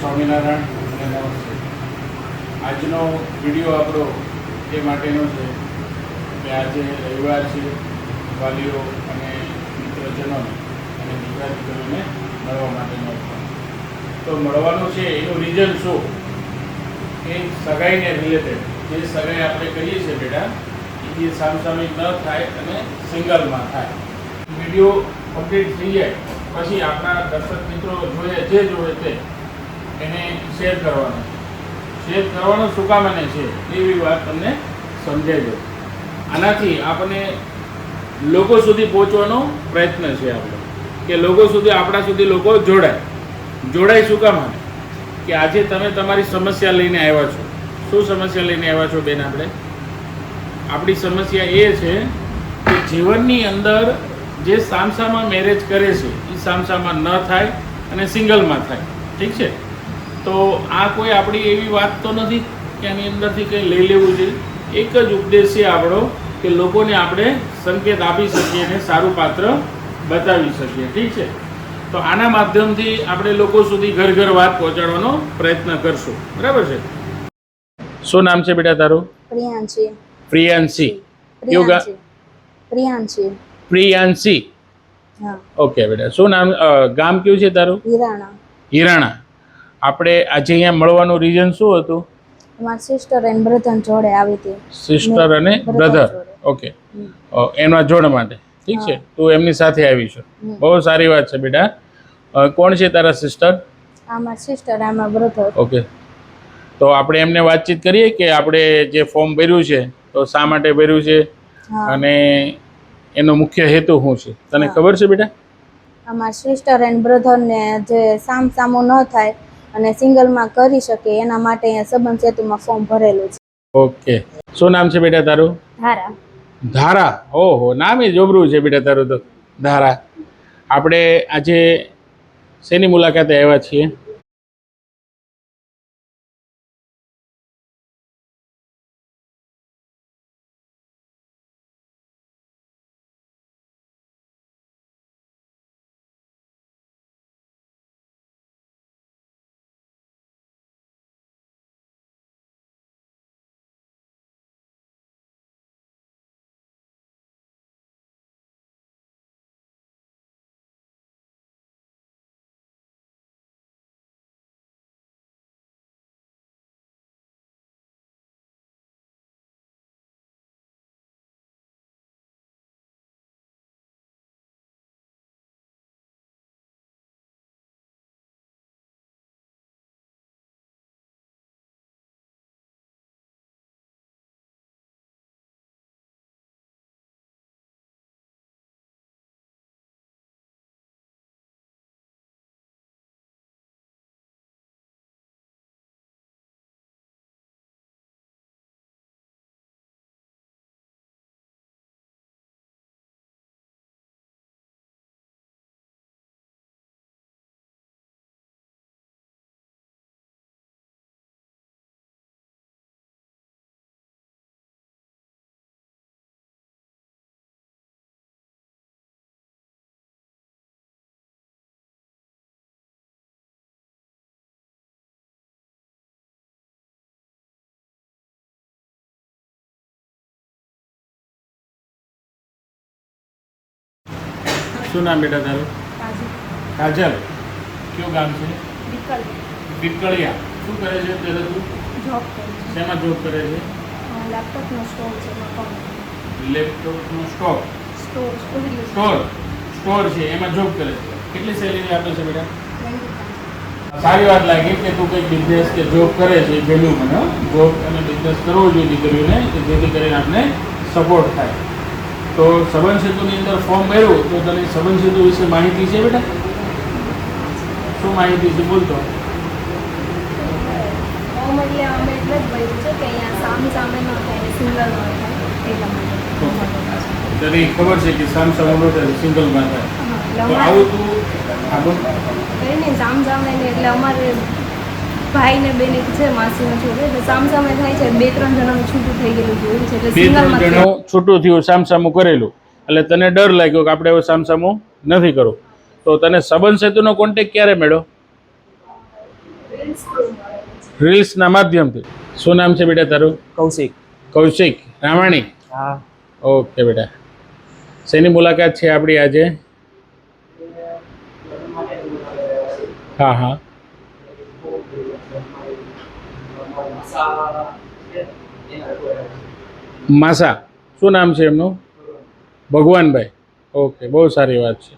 સ્વામિનારાયણ અને નમસ્તે આજનો વીડિયો આપણો એ માટેનો છે કે આજે રવિવાર છે, વાલીઓ અને મિત્રજનોને અને દીકરા દીકરીઓને મળવા માટેનો. તો મળવાનું છે એનું રીઝન શું? એ સગાઈને રિલેટેડ જે સગાઈ આપણે કહીએ છીએ બેટા એ સામસામિક સામસામી ન થાય અને સિંગલમાં થાય. વીડિયો કમ્પ્લીટ થઈ જાય પછી આપણા દર્શક મિત્રો જોઈએ જે જોવે તે એને શેર કરવાનો. શેર કરવાનો શું કામ અને છે, એવી વાત તમને સમજાઈ દો આનાથી આપણે લોકો સુધી પહોંચવાનો પ્રયત્ન છે આપણો. કે લોકો સુધી, આપણા સુધી લોકો જોડાય. જોડાય શું કામ કે આજે તમે તમારી સમસ્યા લઈને આવ્યા છો. શું સમસ્યા લઈને આવ્યા છો બેન આપણે? આપણી સમસ્યા એ છે કે જીવનની અંદર જે સામસામાં મેરેજ કરે છે એ સામસામાં ન થાય અને સિંગલમાં થાય. ઠીક છે? તો આ કોઈ આપણી એવી વાત તો નથી કે આની અંદરથી કંઈ લઈ લેવું છે એક જ ઉપદેશ છે આપણો કે લોકોને આપણે સંકેત આપી શકીએ અને સારું પાત્ર બતાવી શકીએ. ઠીક છે? તો આના માધ્યમથી આપણે લોકો સુધી ઘર ઘર વાત પહોંચાડવાનો પ્રયત્ન કરશું. બરાબર છે? શું નામ છે બેટા તારું? પ્રિયાંશી. પ્રિયાંશી. યોગા? પ્રિયાંશી. પ્રિયાંશી. પ્રિયાંશી ઓકે બેટા. શું નામ ગામ કયું છે તારું? હિરાણા. હિરાણા. આપણે આજે અહીંયા મળવાનું રીઝન શું હતું? મારી સિસ્ટર એન્ડ બ્રધર જોડે આવી હતી. સિસ્ટર અને બ્રધર ઓકે એના જોડ માટે. ઠીક છે? તું એમની સાથે આવી છો. બહુ સારી વાત છે બેટા. કોણ છે તારા સિસ્ટર આમાં સિસ્ટર આમાં બ્રધર ઓકે તો આપણે એમને વાતચીત કરીએ કે આપણે જે ફોર્મ ભર્યું છે તો શા માટે ભર્યું છે? અને એનો મુખ્ય હેતુ શું છે? તને ખબર છે બેટા? અમારા મારી સિસ્ટર એન્ડ બ્રધરને જે સામ સામો ન થાય અને સિંગલમાં કરી શકે એના માટે અહીંયા સંબંધ સેતુમાં ફોર્મ ભરેલું છે. ઓકે. શું નામ છે બેટા તારું? ધારા. ધારા? ઓહો નામ એ જોબરું છે બેટા તારું તો. ધારા. આપણે આજે શેની મુલાકાતે આવ્યા છીએ? શું નામ બેટા તારું? કાજલ. કયું ગામ છે? વિકળિયા શું કરે છે પહેલાં તું? જોબ કરું શેમાં જોબ કરે છે? છું લેપટોપનો સ્ટોર છે લેપટોપનો સ્ટોક સ્ટોર સ્ટોર સ્ટોર. છે એમાં જોબ કરે છે. કેટલી સેલેરી આપે છે બેટા? સારી વાત લાગી કે તું કંઈક બિઝનેસ કે જોબ કરે છે એ મને. જોબ અને બિઝનેસ કરવો જોઈએ દીકરીઓને કે જેથી કરીને આપણે સપોર્ટ થાય. તો સંબંધ સેતુની અંદર ફોર્મ ભર્યું તો તને સંબંધ સેતુ વિશે માહિતી છે બેટા? શું માહિતી છે બોલતો ભર્યું છે કે સામ સામે નો થાય સિંગલમાં થાય. ખબર તો આવું તું સામ સામે એટલે અમારે ભાઈ ને બેન એક છે માસીનો છોકરો. એટલે સામસામે થાય છે બે ત્રણ જણાનું છૂટું થઈ ગયેલું જોયું છે. એટલે બે ત્રણ છૂટું થયું સામસામું કરેલું. એટલે તને ડર લાગ્યો કે આપણે હવે સામસામું નથી કરવું તો તને સંબંધ સેતુનો કોન્ટેક ક્યારે મળ્યો? રીલ્સના માધ્યમથી. શું નામ છે બેટા તારું? કૌશિક. કૌશિક રામાણી? હા. ઓકે બેટા. શેની મુલાકાત છે આપણી આજે? હા હા. માસા શું નામ છે એમનું? ભગવાનભાઈ. ઓકે બહુ સારી વાત છે.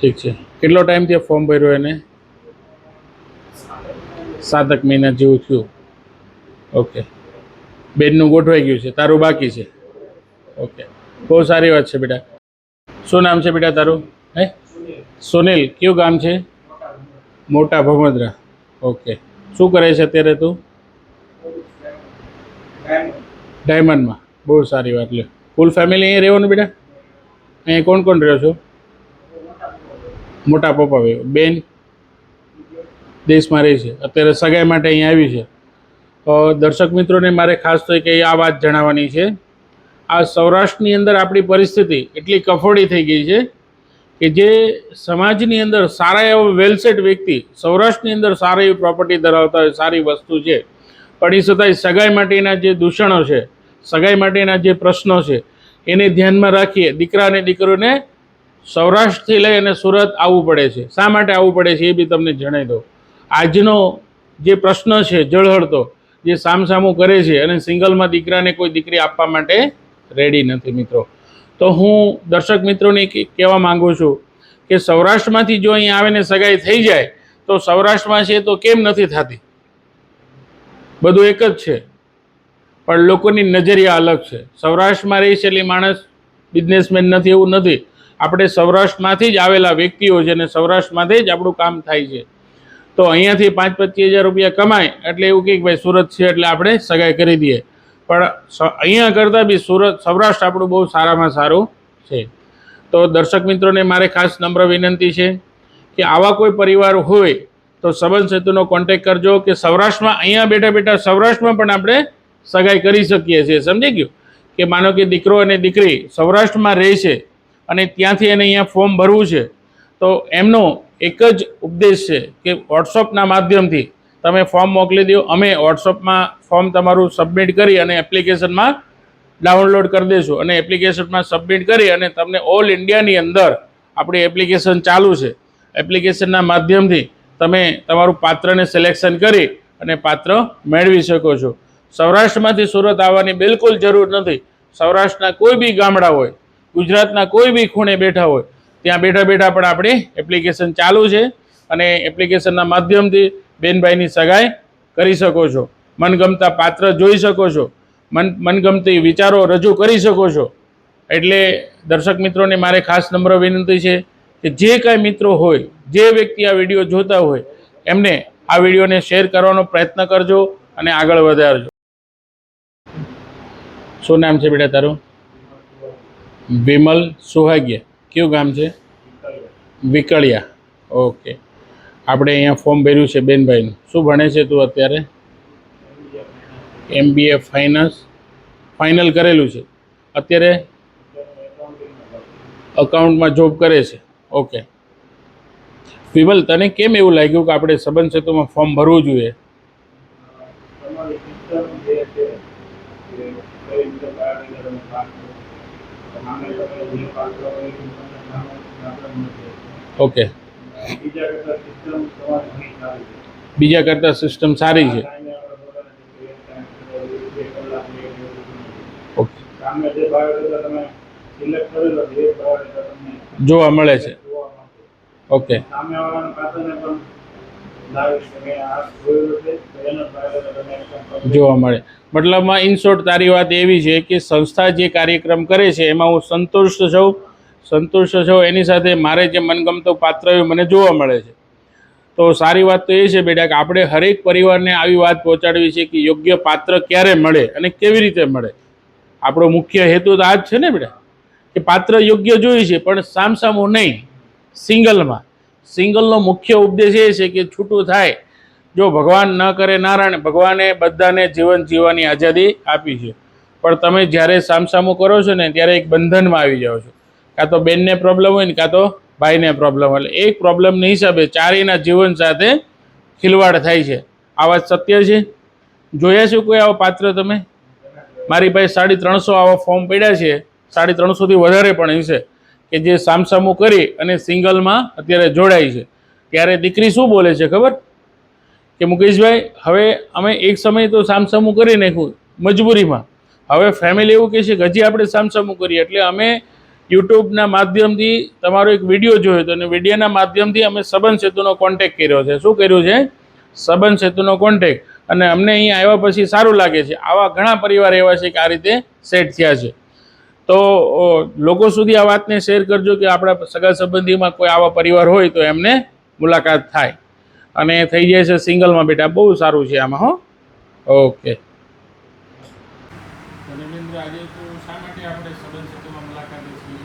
ઠીક છે. કેટલો ટાઈમથી ફોર્મ ભર્યો એને? સાતક મહિના જેવું થયું. ઓકે. બેનનું ગોઠવાઈ ગયું છે. તારું બાકી છે. ઓકે. બહુ સારી વાત છે બેટા. શું નામ છે બેટા તારું? હે? સુનિલ. કયું ગામ છે? મોટા ભમદ્રા. ઓકે. શું કરે છે અત્યારે તું? ડાયમંડમાં બહુ સારી વાત લે ફૂલ ફેમિલી અહીંયા રહેવાનું બેટા? અહીંયા કોણ કોણ રહ્યો છો? મોટા પપ્પા ભાઈ. બેન? દેશમાં રહી છે. અત્યારે સગાઈ માટે અહીંયા આવી છે. દર્શક મિત્રોને મારે ખાસ તો કે આ વાત જણાવવાની છે. આ સૌરાષ્ટ્રની અંદર આપણી પરિસ્થિતિ એટલી કફોડી થઈ ગઈ છે કે જે સમાજની અંદર સારા એવો વેલસેટ વ્યક્તિ, સૌરાષ્ટ્રની અંદર સારી એવી પ્રોપર્ટી ધરાવતા હોય, સારી વસ્તુ છે, પણ એ છતાંય સગાઈ માટેના જે દૂષણો છે, સગાઈ માટેના જે પ્રશ્નો છે, એને ધ્યાનમાં રાખીએ. દીકરા અને દીકરીઓને સૌરાષ્ટ્રથી લઈ અને સુરત આવવું પડે છે. શા માટે આવવું પડે છે એ બી તમને જણાવી દઉં. આજનો જે પ્રશ્ન છે, જળહળતો, જે સામસામું કરે છે અને સિંગલમાં દીકરાને કોઈ દીકરી આપવા માટે રેડી નથી મિત્રો. તો હું દર્શક મિત્રોને કહેવા માગું છું કે સૌરાષ્ટ્રમાંથી જો અહીં આવે ને સગાઈ થઈ જાય, તો સૌરાષ્ટ્રમાં છે તો કેમ નથી થતી? બધું એક જ છે. પણ લોકોની નજરિયા અલગ છે. સૌરાષ્ટ્રમાં રહી છે માણસ બિઝનેસમેન નથી, એવું નથી. આપણે સૌરાષ્ટ્રમાંથી જ આવેલા વ્યક્તિઓ છે અને સૌરાષ્ટ્રમાંથી જ આપણું કામ થાય છે. તો અહીંયાથી પાંચ પચીસ હજાર રૂપિયા કમાય એટલે એવું કહે કે ભાઈ સુરત છે એટલે આપણે સગાઈ કરી દઈએ. પણ અહીંયા કરતાં બી સુરત, સૌરાષ્ટ્ર આપણું બહુ સારામાં સારું છે. તો દર્શક મિત્રોને મારે ખાસ નમ્ર વિનંતી છે કે આવા કોઈ પરિવાર હોય તો સંબંધ સેતુનો કોન્ટેક કરજો કે સૌરાષ્ટ્રમાં અહીંયા બેઠા બેઠા સૌરાષ્ટ્રમાં પણ આપણે સગાઈ કરી શકીએ છીએ. સમજી ગયું? કે માનો કે દીકરો અને દીકરી સૌરાષ્ટ્રમાં રહે છે અને ત્યાંથી એને અહીંયા ફોર્મ ભરવું છે, તો એમનો એક જ ઉપદેશ છે કે વોટ્સઅપના માધ્યમથી તમે ફોર્મ મોકલી દો અમે વોટ્સઅપમાં ફોર્મ તમારું સબમિટ કરી અને એપ્લિકેશનમાં ડાઉનલોડ કરી દઈશું. અને એપ્લિકેશનમાં સબમિટ કરી અને તમને ઓલ ઇન્ડિયાની અંદર આપણી એપ્લિકેશન ચાલુ છે. એપ્લિકેશનના માધ્યમથી તમે તમારું પાત્રને સિલેક્શન કરી અને પાત્ર મેળવી શકો છો. સૌરાષ્ટ્રમાંથી સુરત આવવાની બિલકુલ જરૂર નથી. સૌરાષ્ટ્રના કોઈ બી ગામડા હોય, ગુજરાતના કોઈ બી ખૂણે બેઠા હોય, ત્યાં બેઠા બેઠા પણ આપણી એપ્લિકેશન ચાલુ છે. અને એપ્લિકેશનના માધ્યમથી બેનભાઈની સગાઈ કરી શકો છો. મનગમતા પાત્ર જોઈ શકો છો. મન, મનગમતી વિચારો રજૂ કરી શકો છો. એટલે દર્શક મિત્રોને મારે ખાસ નમ્ર વિનંતી છે કે જે કાંઈ મિત્રો હોય, જે વ્યક્તિ આ વીડિયો જોતા હોય, એમને આ વિડીયોને શેર કરવાનો પ્રયત્ન કરજો અને આગળ વધારજો. શું નામ છે બેટા તારું? વિમલ સુહાગ્ય. કયું ગામ છે? વિકળિયા. ઓકે. આપણે અહીંયા ફોર્મ ભર્યું છે બેનભાઈનું. શું ભણે છે તું અત્યારે? એમબીએ ફાઇનાન્સ ફાઇનલ કરેલું છે. અત્યારે અકાઉન્ટમાં જોબ કરે છે. ઓકે વિમલ, તને કેમ એવું લાગ્યું કે આપણે સંબંધ સેતુમાં ફોર્મ ભરવું જોઈએ? છે. ઓકે બીજા કરતાં સિસ્ટમ સારી છે. જોવા મળે છે. ઓકે જોવા મળે. મતલબમાં ઇન શોર્ટ તારી વાત એવી છે કે સંસ્થા જે કાર્યક્રમ કરે છે, એમાં હું સંતુષ્ટ છું. સંતુષ્ટ છો, એની સાથે મારે જે મનગમતો પાત્ર એ મને જોવા મળે છે. તો સારી વાત તો એ છે બેટા કે આપણે હરેક પરિવારને આવી વાત પહોંચાડવી છે કે યોગ્ય પાત્ર ક્યારે મળે અને કેવી રીતે મળે. આપણો મુખ્ય હેતુ તો આ જ છે ને બેટા, કે પાત્ર યોગ્ય જોઈએ છે, પણ સામસામું નહીં, સિંગલમાં. સિંગલનો મુખ્ય ઉપદેશ એ છે કે છૂટું થાય, જો ભગવાન ન કરે નારાયણ, ભગવાને બધાને જીવન જીવવાની આઝાદી આપી છે. પણ તમે જ્યારે સામસામું કરો છો ને, ત્યારે એક બંધનમાં આવી જાઓ છો. કાં તો બેનને પ્રોબ્લેમ હોય ને, કાં તો ભાઈને પ્રોબ્લેમ એટલે એક પ્રોબ્લેમની હિસાબે ચારેયના જીવન સાથે ખિલવાડ થાય છે. આ વાત સત્ય છે? જોયા છે કોઈ આવો પાત્ર તમે? મારી પાસે સાડી ત્રણસો આવા ફોર્મ પડ્યા છે. સાડી ત્રણસોથી વધારે પણ હશે. કે જે સામસામું કરી અને સિંગલમાં અત્યારે જોડાય છે. ત્યારે દીકરી શું બોલે છે ખબર? કે મુકેશભાઈ, હવે અમે એક સમય તો સામસામું કરી નાખ્યું મજબૂરીમાં. હવે ફેમિલી એવું કહે છે કે હજી આપણે સામસામું કરીએ. એટલે અમે યુટ્યુબના માધ્યમથી તમારો એક વીડિયો જોયો હતો અને વિડીયોના માધ્યમથી અમે સંબંધ સેતુનો કોન્ટેક કર્યો છે. શું કર્યું છે? સંબંધ સેતુનો કોન્ટેક અને અમને અહીંયા આવ્યા પછી સારું લાગે છે. આવા ઘણા પરિવાર એવા છે કે આ રીતે સેટ થયા છે. તો લોકો સુધી આ વાતને શેર કરજો કે આપણા સગા સંબંધીમાં કોઈ આવા પરિવાર હોય તો એમને મુલાકાત થાય. અને થઈ જાય છે સિંગલમાં બેટા બહુ સારું છે આમાં, હો. ઓકે આજે તો શા માટે આપણે સંબંધ સેતુમાં મુલાકાતે છીએ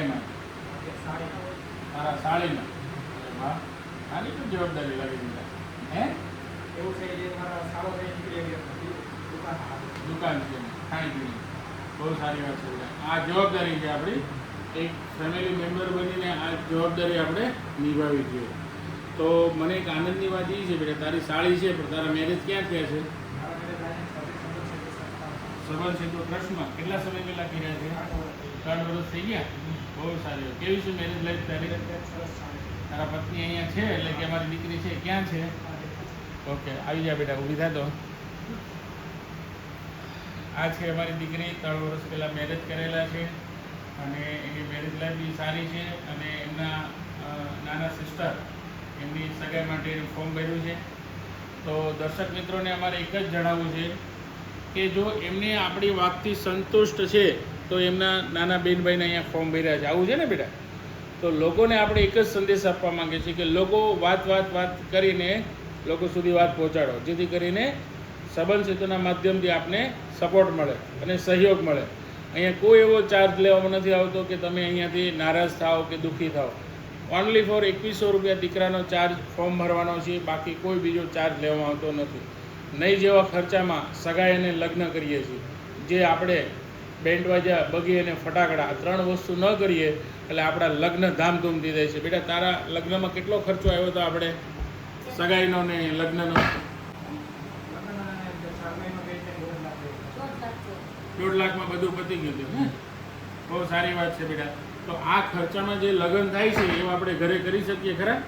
બેનની મારા સાળીના વાહ. આની પણ જવાબદારી લાગી દીધા? હે? એવું છે જે મારા સારો થઈ નીકળી દુકાન દુકાન છે ખાણીપીણી બહુ સારી વાત છે આ જવાબદારી છે આપણી. એક ફેમિલી મેમ્બર બનીને આ જવાબદારી આપણે નિભાવી જોઈએ. તો મને એક આનંદની વાત એ છે બેટા તારી સાળી છે પણ તારા મેરેજ ક્યાં થયા છે? સબલ છે તો ટ્રસ્ટમાં કેટલા સમય પહેલા કર્યા છે? ત્રણ વર્ષ થઈ ગયા? બહુ સારી. કેવી છે મેરેજ લાઈફ તારી? તારા પત્ની અહીંયા છે એટલે કે અમારી દીકરી છે? ક્યાં છે? ઓકે, આવી જા બેટા, ઊભી થા તો. આ છે અમારી દીકરી, ત્રણ વર્ષ પહેલાં મેરેજ કરેલા છે અને એની મેરેજ લાઈફ બી સારી છે અને એમના નાના સિસ્ટર એમની સગાઈ માટે ફોર્મ ભર્યું છે. તો દર્શક મિત્રોને અમારે એક જ જણાવવું છે કે જો એમને આપણી વાતથી સંતુષ્ટ છે, તો એમના નાના બેનભાઈને અહીંયા ફોર્મ ભર્યા છે. આવું છે ને બેટા? તો લોકોને આપણે એક જ સંદેશ આપવા માંગીએ છીએ કે લોકો વાત વાત વાત કરીને લોકો સુધી વાત પહોંચાડો, જેથી કરીને સંબંધ સેતુના માધ્યમથી આપને સપોર્ટ મળે અને સહયોગ મળે. અહીંયા કોઈ એવો ચાર્જ લેવામાં નથી આવતો કે તમે અહીંયાથી નારાજ થાઓ કે દુઃખી થાઓ. ઓનલી ફોર એકવીસો રૂપિયા દીકરાનો ચાર્જ ફોર્મ ભરવાનો છે, બાકી કોઈ બીજો ચાર્જ લેવામાં આવતો નથી. નહીં જેવા ખર્ચામાં સગાઈ અને લગ્ન કરીએ છીએ. જે આપણે બેન્ડ વાજા બગી અને ફટાકડા આ ત્રણ વસ્તુ ન કરીએ એટલે આપણા લગ્ન ધામધૂમથી થાય છે. બેટા તારા લગ્નમાં કેટલો ખર્ચો આવ્યો હતો આપણે સગાઈનો ને લગ્નનો? દોઢ લાખમાં બધું પતી ગયું હતું બહુ સારી વાત છે બેટા. તો આ ખર્ચામાં જે લગ્ન થાય છે એવું આપણે ઘરે કરી શકીએ ખરા?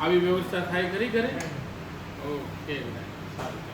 આવી વ્યવસ્થા થાય ખરી ઘરે? ઓકે બેટા સારું